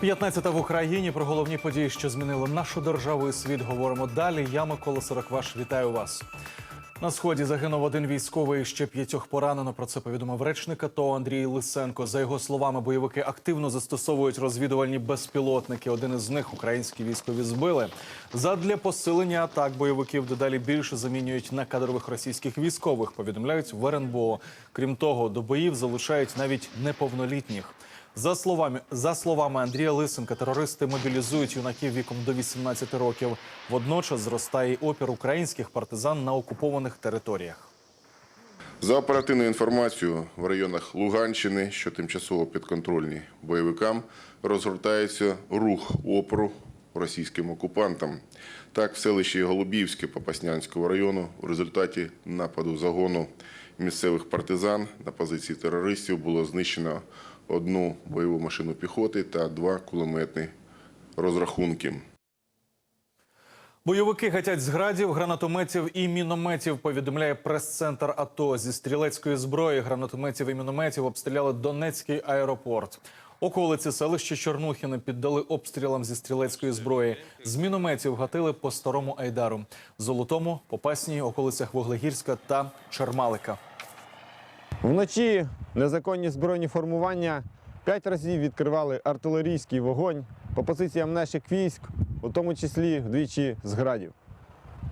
15 в Україні про головні події, що змінили нашу державу і світ. Говоримо далі. Я Микола Сорокваш. Вітаю вас. На сході загинув один військовий, ще п'ятьох поранено. Про це повідомив речник АТО Андрій Лисенко. За його словами, бойовики активно застосовують розвідувальні безпілотники. Один із них українські військові збили. Задля посилення атак бойовиків дедалі більше замінюють на кадрових російських військових. Повідомляють в РНБО. Крім того, до боїв залучають навіть неповнолітніх. За словами за словами Андрія Лисенка, терористи мобілізують юнаків віком до 18 років. Водночас зростає опір українських партизан на окупованих територіях. За оперативною інформацією, в районах Луганщини, що тимчасово підконтрольні бойовикам, розгортається рух опору російським окупантам. Так, в селищі Голубівське Попаснянського району в результаті нападу загону місцевих партизан на позиції терористів було знищено одну бойову машину піхоти та два кулеметні розрахунки. Бойовики гатять з градів, гранатометів і мінометів. Повідомляє прес-центр АТО. Зі стрілецької зброї гранатометів і мінометів обстріляли Донецький аеропорт. Околиці селища Чорнухіни піддали обстрілам зі стрілецької зброї. З мінометів гатили по старому Айдару, Золотому, Попасній, околицях Вуглегірська та Чермалика. Вночі незаконні збройні формування п'ять разів відкривали артилерійський вогонь по позиціям наших військ, у тому числі вдвічі з градів.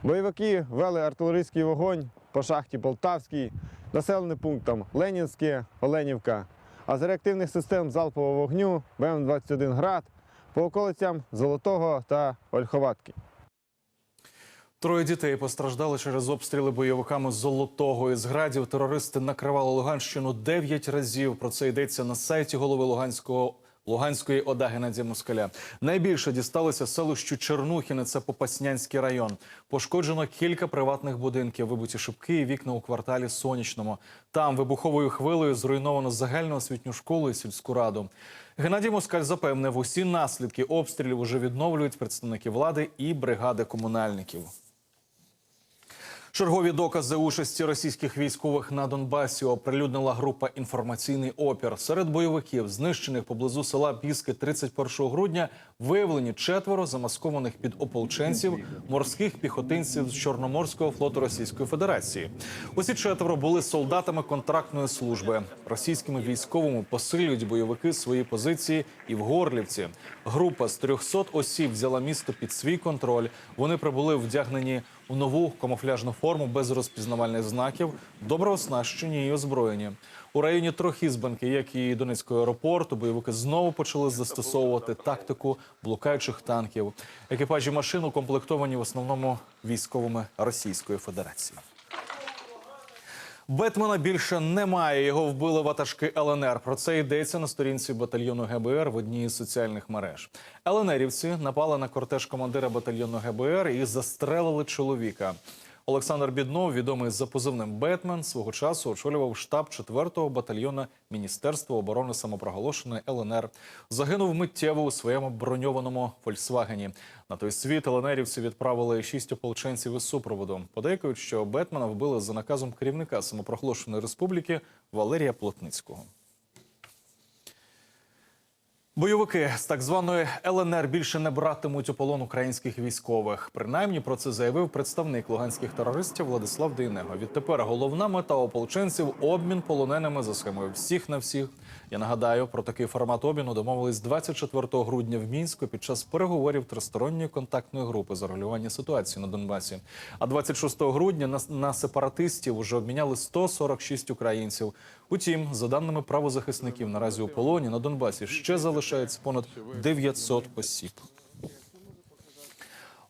Бойовики вели артилерійський вогонь по шахті Полтавській, населеним пунктам Ленінське, Оленівка, а з реактивних систем залпового вогню БМ-21 град по околицям Золотого та Ольховатки. Троє дітей постраждали через обстріли бойовиками Золотого із градів. Терористи накривали Луганщину дев'ять разів. Про це йдеться на сайті голови Луганського. Луганської ОДА Геннадія Москаля найбільше дісталося селищу Чернухіне. Це Попаснянський район. Пошкоджено кілька приватних будинків, вибиті шибки і вікна у кварталі Сонячному. Там вибуховою хвилею зруйновано загальну освітню школу і сільську раду. Геннадій Москаль запевнив, усі наслідки обстрілів уже відновлюють представники влади і бригади комунальників. Чергові докази участі російських військових на Донбасі оприлюднила група інформаційний опір. Серед бойовиків, знищених поблизу села Піски 31 грудня, виявлені четверо замаскованих під ополченців морських піхотинців з Чорноморського флоту Російської Федерації. Усі четверо були солдатами контрактної служби. Російськими військовими посилюють бойовики свої позиції і в Горлівці. Група з 300 осіб взяла місто під свій контроль. Вони прибули вдягнені у нову камуфляжну форму без розпізнавальних знаків, добре оснащені і озброєні. У районі Трохізбанки, як і Донецького аеропорту, бойовики знову почали застосовувати тактику блукаючих танків. Екіпажі машин укомплектовані в основному військовими Російської Федерації. Бетмена більше немає. Його вбили ватажки ЛНР. Про це йдеться на сторінці батальйону ГБР в одній із соціальних мереж. ЛНРівці напали на кортеж командира батальйону ГБР і застрелили чоловіка. Олександр Біднов, відомий за позивним Бетмен, свого часу очолював штаб 4-го батальйону Міністерства оборони самопроголошеної ЛНР. Загинув миттєво у своєму броньованому Фольксвагені. На той світ ЛНРівці відправили шість ополченців із супроводу. Подейкують, що Бетмена вбили за наказом керівника самопроголошеної республіки Валерія Плотницького. Бойовики з так званої ЛНР більше не братимуть у полон українських військових. Принаймні про це заявив представник луганських терористів Владислав Дейнего. Відтепер головна мета ополченців обмін полоненими за схемою всіх на всіх. Я нагадаю, про такий формат обміну домовились 24 грудня в мінську під час переговорів тристоронньої контактної групи з регулювання ситуації на Донбасі. А 26 грудня на, на сепаратистів уже обміняли 146 українців. Утім, за даними правозахисників, наразі у полоні на Донбасі ще залишається понад 900 осіб.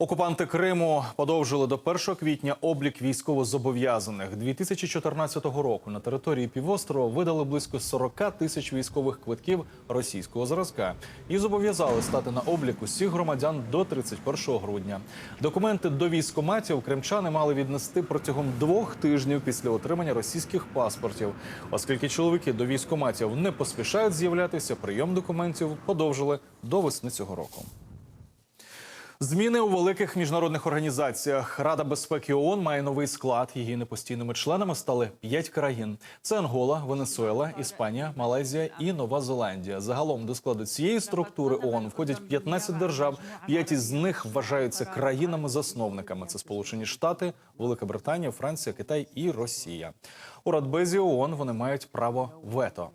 Окупанти Криму подовжили до 1 квітня облік військовозобов'язаних. 2014 року на території півострова видали близько 40 тисяч військових квитків російського зразка і зобов'язали стати на облік усіх громадян до 31 грудня. Документи до військоматів кримчани мали віднести протягом двох тижнів після отримання російських паспортів, оскільки чоловіки до військоматів не поспішають з'являтися. Прийом документів подовжили до весни цього року. Зміни у великих міжнародних організаціях. Рада безпеки ООН має новий склад. Її непостійними членами стали п'ять країн: це Ангола, Венесуела, Іспанія, Малайзія і Нова Зеландія. Загалом до складу цієї структури ООН входять 15 держав. П'ять із них вважаються країнами-засновниками. Це Сполучені Штати, Велика Британія, Франція, Китай і Росія. У Радбезі ООН вони мають право вето.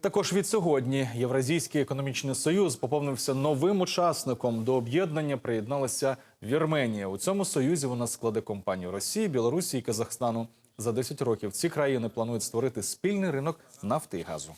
Також від сьогодні Євразійський економічний союз поповнився новим учасником. До об'єднання приєдналася Вірменія. У цьому союзі вона складе компанію Росії, Білорусі і Казахстану. За 10 років ці країни планують створити спільний ринок нафти і газу.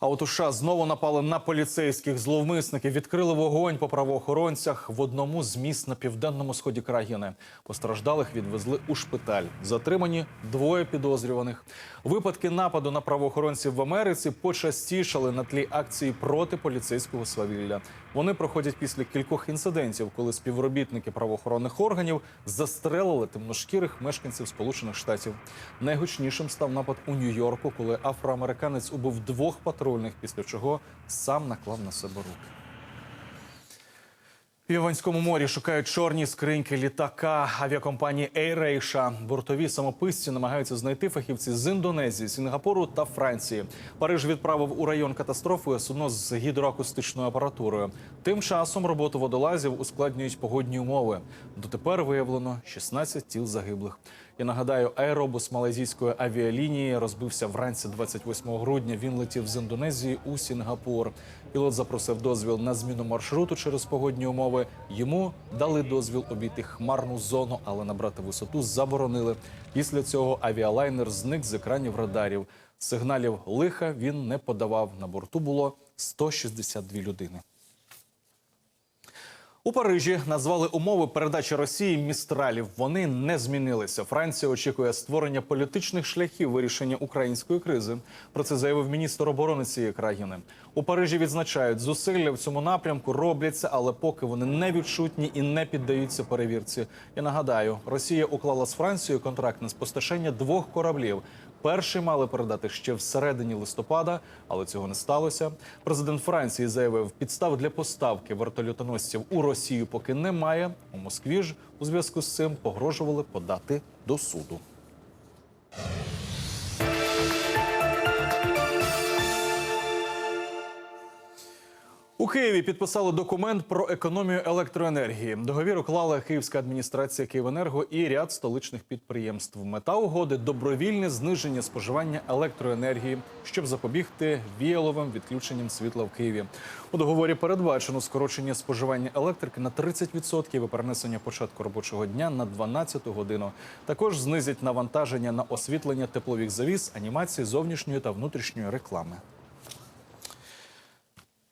А от у США знову напали на поліцейських зловмисники. Відкрили вогонь по правоохоронцях в одному з міст на південному сході країни. Постраждалих відвезли у шпиталь. Затримані двоє підозрюваних. Випадки нападу на правоохоронців в Америці почастішали на тлі акції проти поліцейського свавілля. Вони проходять після кількох інцидентів, коли співробітники правоохоронних органів застрелили темношкірих мешканців Сполучених Штатів. Найгучнішим став напад у Нью-Йорку, коли афроамериканець убив двох патрульних, після чого сам наклав на себе руки. В Іванському морі шукають чорні скриньки літака авіакомпанії AirAsia. Бортові самописці намагаються знайти фахівці з Індонезії, Сінгапуру та Франції. Париж відправив у район катастрофи судно з гідроакустичною апаратурою. Тим часом роботу водолазів ускладнюють погодні умови. Дотепер виявлено 16 тіл загиблих. Я нагадаю, аеробус малайзійської авіалінії розбився вранці 28 грудня. Він летів з Індонезії у Сінгапур. Пілот запросив дозвіл на зміну маршруту через погодні умови. Йому дали дозвіл обійти хмарну зону, але набрати висоту заборонили. Після цього авіалайнер зник з екранів радарів. Сигналів лиха він не подавав. На борту було 162 людини. У Парижі назвали умови передачі Росії містралів. Вони не змінилися. Франція очікує створення політичних шляхів вирішення української кризи. Про це заявив міністр оборони цієї країни. У Парижі відзначають, зусилля в цьому напрямку робляться, але поки вони не відчутні і не піддаються перевірці. Я нагадаю, Росія уклала з Францією контракт на спостачання двох кораблів. Перший мали передати ще всередині листопада, але цього не сталося. Президент Франції заявив, підстав для поставки вертольотоносців у Росію поки немає. У Москві ж у зв'язку з цим погрожували подати до суду. У Києві підписали документ про економію електроенергії. Договір уклала Київська адміністрація Київенерго і ряд столичних підприємств. Мета угоди добровільне зниження споживання електроенергії, щоб запобігти віяловим відключенням світла в Києві. У договорі передбачено скорочення споживання електрики на 30% і перенесення початку робочого дня на 12 годину. Також знизять навантаження на освітлення теплових завіс, анімації зовнішньої та внутрішньої реклами.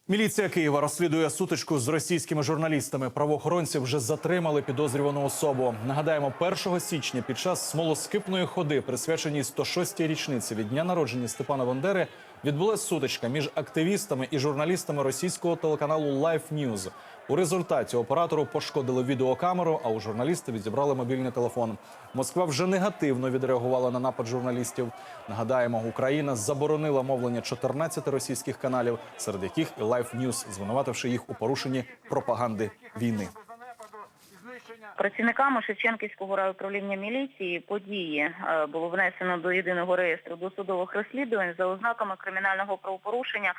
Міліція Києва розслідує сутичку з російськими журналістами. Правоохоронці вже затримали підозрювану особу. Нагадаємо, 1 січня під час смолоскипної ходи, присвяченій 106-й річниці від дня народження Степана Бандери, відбулася сутичка між активістами і журналістами російського телеканалу Life News. У результаті оператору пошкодили відеокамеру, а у журналіста відібрали мобільний телефон. Москва вже негативно відреагувала на напад журналістів. Нагадаємо, Україна заборонила мовлення 14 російських каналів, серед яких і Life News, звинувативши їх у порушенні пропаганди війни. Працівниками Шевченківського райуправління міліції події е, було внесено до єдиного реєстру досудових розслідувань за ознаками кримінального правопорушення,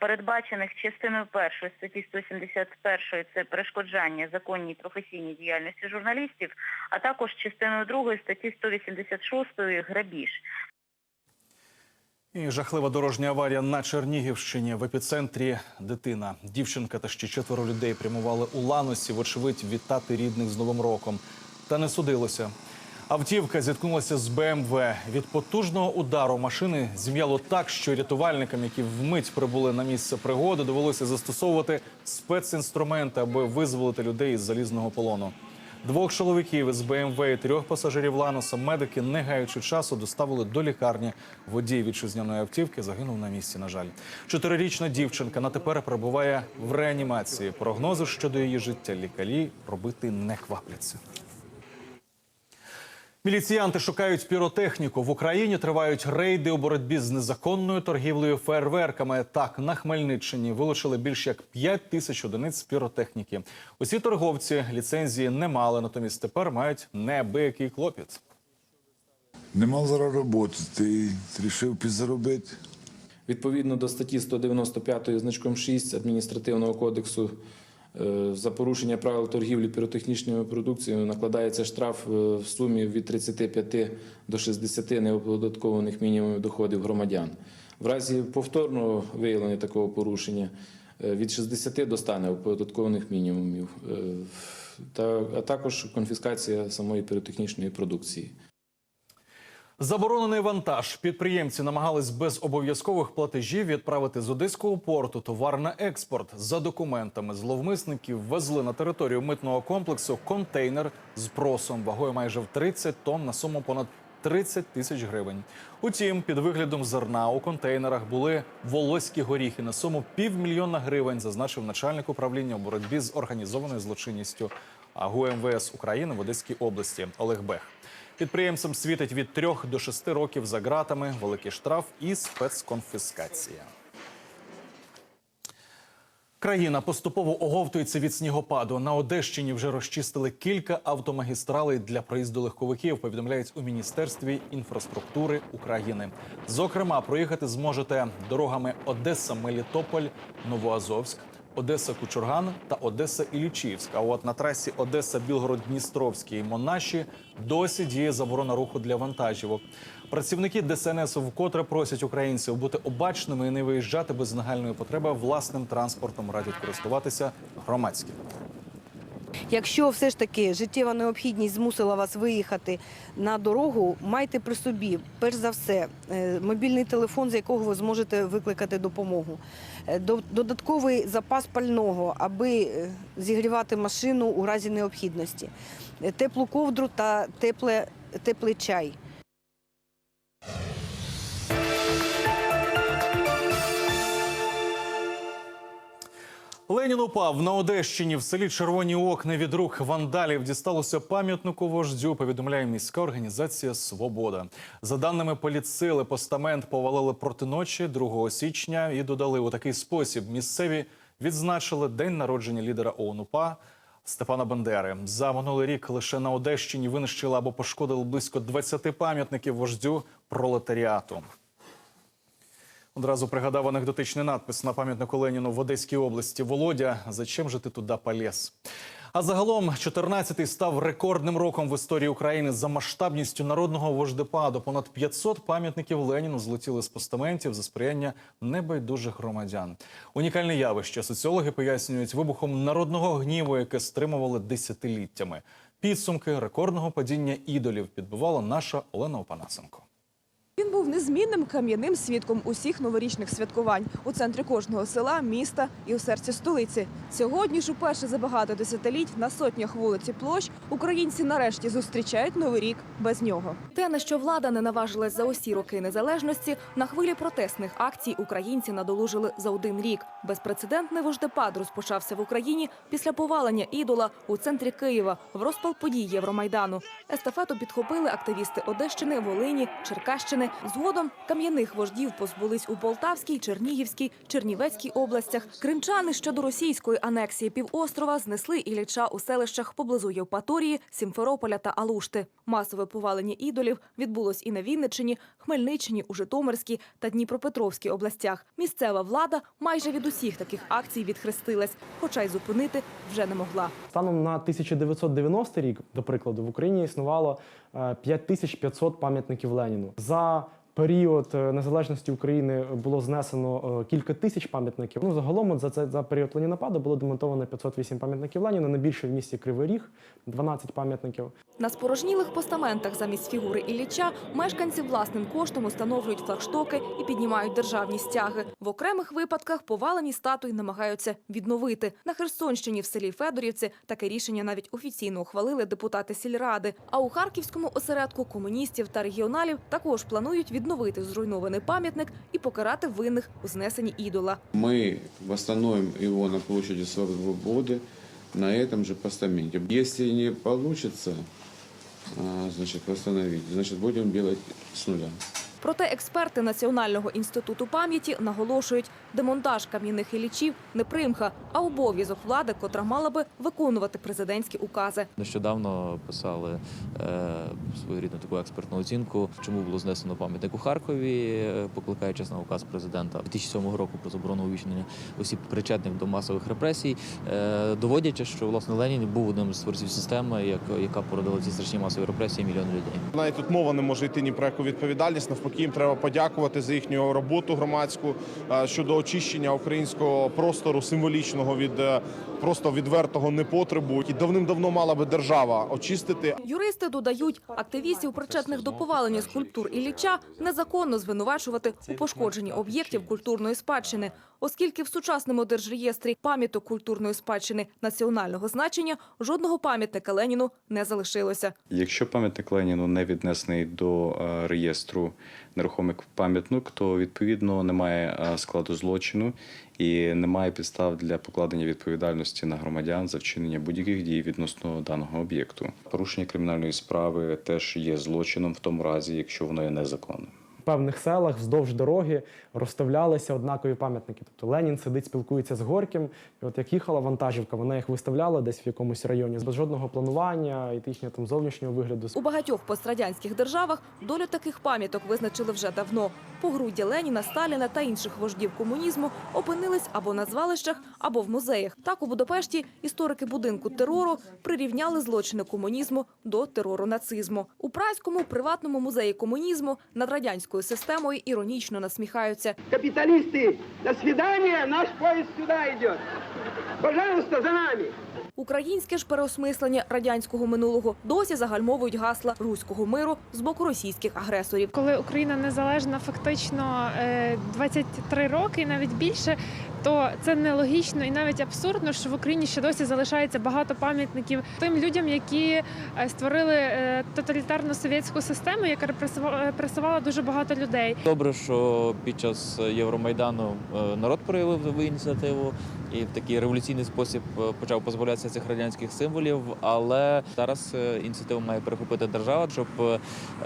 передбачених частиною першої статті 171 – це перешкоджання законній професійній діяльності журналістів, а також частиною другої статті 186 – грабіж. І жахлива дорожня аварія на Чернігівщині. В епіцентрі дитина. Дівчинка та ще четверо людей прямували у Ланосі, вочевидь, вітати рідних з Новим роком. Та не судилося. Автівка зіткнулася з БМВ. Від потужного удару машини зім'яло так, що рятувальникам, які вмить прибули на місце пригоди, довелося застосовувати спецінструменти, аби визволити людей із залізного полону. Двох чоловіків із БМВ і трьох пасажирів Ланоса медики, не гаючи часу, доставили до лікарні. Водій вітчизняної автівки загинув на місці. На жаль, чотирирічна дівчинка на тепер перебуває в реанімації. Прогнози щодо її життя лікарі робити не квапляться. Міліціянти шукають піротехніку. В Україні тривають рейди у боротьбі з незаконною торгівлею фейерверками. Так, на Хмельниччині вилучили більш як 5 тисяч одиниць піротехніки. Усі торговці ліцензії не мали, натомість тепер мають неабиякий клопіт. Не мав зараз роботи, ти вирішив підзаробити. Відповідно до статті 195 значком 6 адміністративного кодексу за порушення правил торгівлі піротехнічною продукцією накладається штраф е, в сумі від 35 до 60 неоподаткованих мінімумів доходів громадян. В разі повторного виявлення такого порушення е, від 60 до 100 неоподаткованих мінімумів, е, а також конфіскація самої піротехнічної продукції. Заборонений вантаж. Підприємці намагались без обов'язкових платежів відправити з одеського порту товар на експорт. За документами зловмисників везли на територію митного комплексу контейнер з просом вагою майже в 30 тонн на суму понад 30 тисяч гривень. Утім, під виглядом зерна у контейнерах були волоські горіхи на суму півмільйона гривень, зазначив начальник управління у боротьбі з організованою злочинністю АГУ МВС України в Одеській області Олег Бех. Підприємцям світить від 3 до 6 років за ґратами, великий штраф і спецконфіскація. Країна поступово оговтується від снігопаду. На Одещині вже розчистили кілька автомагістралей для проїзду легковиків. Повідомляють у міністерстві інфраструктури України. Зокрема, проїхати зможете дорогами Одеса, Мелітополь, Новоазовськ. Одеса Кучурган та Одеса Ілічівськ. А от на трасі Одеса Білгород Дністровський і Монаші досі діє заборона руху для вантажівок. Працівники ДСНС вкотре просять українців бути обачними і не виїжджати без нагальної потреби власним транспортом. Радять користуватися громадським. Якщо все ж таки життєва необхідність змусила вас виїхати на дорогу, майте при собі, перш за все, е, мобільний телефон, з якого ви зможете викликати допомогу, Е, додатковий запас пального, аби е, зігрівати машину у разі необхідності, теплу ковдру та тепле, теплий чай. Ленін упав на Одещині в селі Червоні Окна від рук вандалів. Дісталося пам'ятнику вождю. Повідомляє міська організація Свобода. За даними поліцили, постамент повалили проти ночі 2 січня і додали у такий спосіб. Місцеві відзначили день народження лідера ОУН УПА Степана Бандери. За минулий рік лише на Одещині винищили або пошкодили близько 20 пам'ятників вождю пролетаріату. Одразу пригадав анекдотичний надпис на пам'ятнику Леніну в Одеській області. Володя, зачем же ти туди поліз? А загалом 14-й став рекордним роком в історії України за масштабністю народного вождепаду. Понад 500 пам'ятників Леніну злетіли з постаментів за сприяння небайдужих громадян. Унікальне явище соціологи пояснюють вибухом народного гніву, яке стримували десятиліттями. Підсумки рекордного падіння ідолів підбивала наша Олена Опанасенко. Він був незмінним кам'яним свідком усіх новорічних святкувань у центрі кожного села, міста і у серці столиці. Сьогодні ж уперше за багато десятиліть на сотнях вулиць і площ українці нарешті зустрічають новий рік без нього. Те, на що влада не наважилась за усі роки незалежності, на хвилі протестних акцій українці надолужили за один рік. Безпрецедентний вождепад розпочався в Україні після повалення ідола у центрі Києва в розпал подій Євромайдану. Естафету підхопили активісти Одещини, Волині, Черкащини. Згодом кам'яних вождів позбулись у Полтавській, Чернігівській, Чернівецькій областях. Кримчани ще до російської анексії півострова знесли Ілліча у селищах поблизу Євпаторії, Сімферополя та Алушти. Масове повалення ідолів відбулось і на Вінниччині, Хмельниччині, у Житомирській та Дніпропетровській областях. Місцева влада майже від усіх таких акцій відхрестилась, хоча й зупинити вже не могла. Станом на 1990 рік, до прикладу, в Україні існувало е, 5500 пам'ятників Леніну. За період е, незалежності України було знесено е, кілька тисяч пам'ятників. Ну загалом за це за період ленінопаду було демонтовано 508 пам'ятників Леніна. Найбільше в місті Кривий Ріг 12 пам'ятників. На спорожнілих постаментах замість фігури Ілліча мешканці власним коштом установлюють флагштоки і піднімають державні стяги. В окремих випадках повалені статуї намагаються відновити. На Херсонщині в селі Федорівці таке рішення навіть офіційно ухвалили депутати сільради. А у харківському осередку комуністів та регіоналів також планують відновити зруйнований пам'ятник і покарати винних у знесенні ідола. мы восстановим его на площади Свободы на этом же постаменте. Если не получится, а, значит, восстановить. Значит, будем делать с нуля. Проте експерти Національного інституту пам'яті наголошують, демонтаж кам'яних ілічів не примха, а обов'язок влади, котра мала би виконувати президентські укази. Нещодавно писали е, своєрідну таку експертну оцінку, чому було знесено пам'ятник у Харкові, е, покликаючись на указ президента 2007 року про заборону увічнення осіб причетних до масових репресій, е, доводячи, що власне Ленін був одним з творців системи, як- яка породила ці страшні масові репресії мільйони людей. Навіть тут мова не може йти ні про яку відповідальність. Навпаки, їм треба подякувати за їхню роботу громадську е, щодо очищення українського простору символічного від е, просто відвертого непотребу. І давним-давно мала би держава очистити. Юристи додають, активістів, причетних до повалення скульптур Ілліча, незаконно звинувачувати у пошкодженні об'єктів культурної спадщини, оскільки в сучасному держреєстрі пам'яток культурної спадщини національного значення жодного пам'ятника Леніну не залишилося. Якщо пам'ятник Леніну не віднесений до е, реєстру нерухомих пам'ятник, то відповідно немає е, складу злочину і немає підстав для покладення відповідальності на громадян за вчинення будь-яких дій відносно даного об'єкту. Порушення кримінальної справи теж є злочином в тому разі, якщо воно є незаконним. Певних селах вздовж дороги розставлялися однакові пам'ятники. Тобто Ленін сидить, спілкується з Горьким. І от як їхала вантажівка, вона їх виставляла десь в якомусь районі без жодного планування і їхнього там зовнішнього вигляду. У багатьох пострадянських державах долю таких пам'яток визначили вже давно. Погруддя Леніна, Сталіна та інших вождів комунізму опинились або на звалищах, або в музеях. Так у Будапешті історики будинку терору прирівняли злочини комунізму до терору нацизму. У Празькому приватному музеї комунізму над радянською системою іронічно насміхаються. Капіталісти, до свидання, наш поїзд сюда йде. Пожалуйста, за нами. Українське ж переосмислення радянського минулого досі загальмовують гасла руського миру з боку російських агресорів. Коли Україна незалежна фактично е, 23 роки, і навіть більше, то це нелогічно і навіть абсурдно, що в Україні ще досі залишається багато пам'ятників тим людям, які е, створили е, тоталітарну совєтську систему, яка репресувала дуже багато людей. Добре, що під час Євромайдану е, народ проявив ініціативу і в такий революційний спосіб е, почав позбавлятися цих радянських символів. Але зараз е, ініціативу має перехопити держава, щоб е,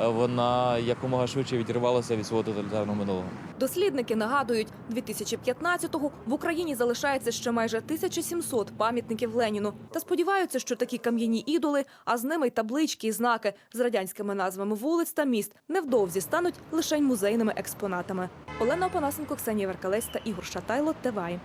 вона якомога швидше відірвалася від свого тоталітарного минулого. Дослідники нагадують, 2015-го в Україні залишається ще майже 1700 пам'ятників Леніну. Та сподіваються, що такі кам'яні ідоли, а з ними й таблички і знаки з радянськими назвами вулиць та міст невдовзі стануть лише музейними експонатами. Олена Опанасенко, Ксенія Веркалець та Ігор Шатайло. ТВАЙ.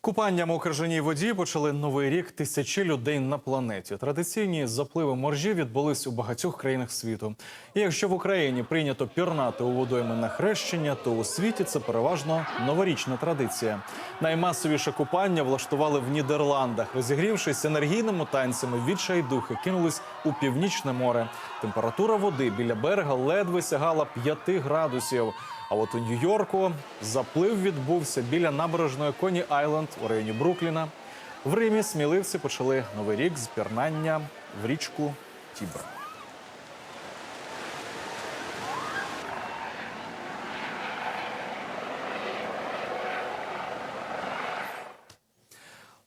Купанням у крижаній воді почали новий рік тисячі людей на планеті. Традиційні запливи моржів відбулись у багатьох країнах світу. І якщо в Україні прийнято пірнати у водойми на хрещення, то у світі це переважно новорічна традиція. Наймасовіше купання влаштували в Нідерландах, розігрівшись енергійними танцями, відчайдухи кинулись у північне море. Температура води біля берега ледве сягала 5 градусів. А от у Нью-Йорку заплив відбувся біля набережної Коні Айленд у районі Брукліна. В Римі сміливці почали новий рік з пірнання в річку Тібр.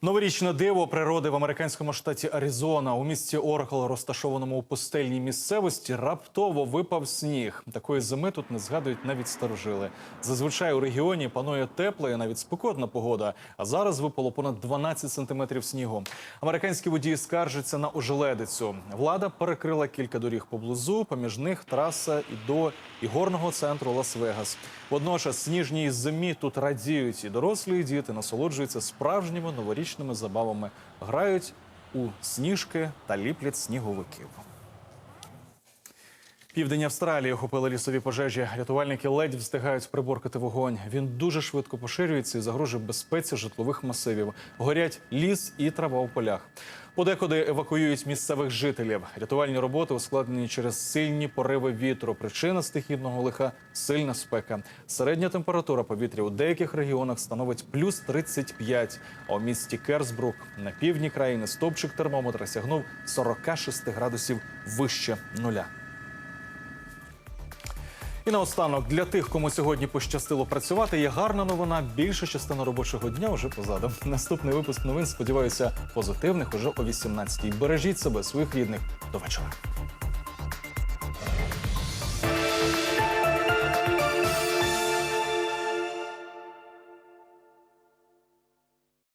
Новорічне диво природи в американському штаті Аризона у місті Оракл, розташованому у пустельній місцевості, раптово випав сніг. Такої зими тут не згадують навіть старожили. Зазвичай у регіоні панує тепла і навіть спекотна погода. А зараз випало понад 12 сантиметрів снігу. Американські водії скаржаться на ожеледицю. Влада перекрила кілька доріг поблизу, поміж них траса і до ігорного центру Лас-Вегас. Водночас сніжній зимі тут радіють і дорослі, і діти насолоджуються справжніми новорічними забавами, грають у сніжки та ліплять сніговиків. Південь Австралії охопили лісові пожежі. Рятувальники ледь встигають приборкати вогонь. Він дуже швидко поширюється і загрожує безпеці житлових масивів. Горять ліс і трава у полях. Подекуди евакуюють місцевих жителів. Рятувальні роботи ускладнені через сильні пориви вітру. Причина стихійного лиха сильна спека. Середня температура повітря у деяких регіонах становить плюс 35, А у місті Керсбрук на півдні країни стовпчик термометра сягнув 46 градусів вище нуля. І наостанок для тих, кому сьогодні пощастило працювати, є гарна новина. Більша частина робочого дня вже позаду. Наступний випуск новин сподіваюся позитивних уже о 18-й. Бережіть себе, своїх рідних. До вечора.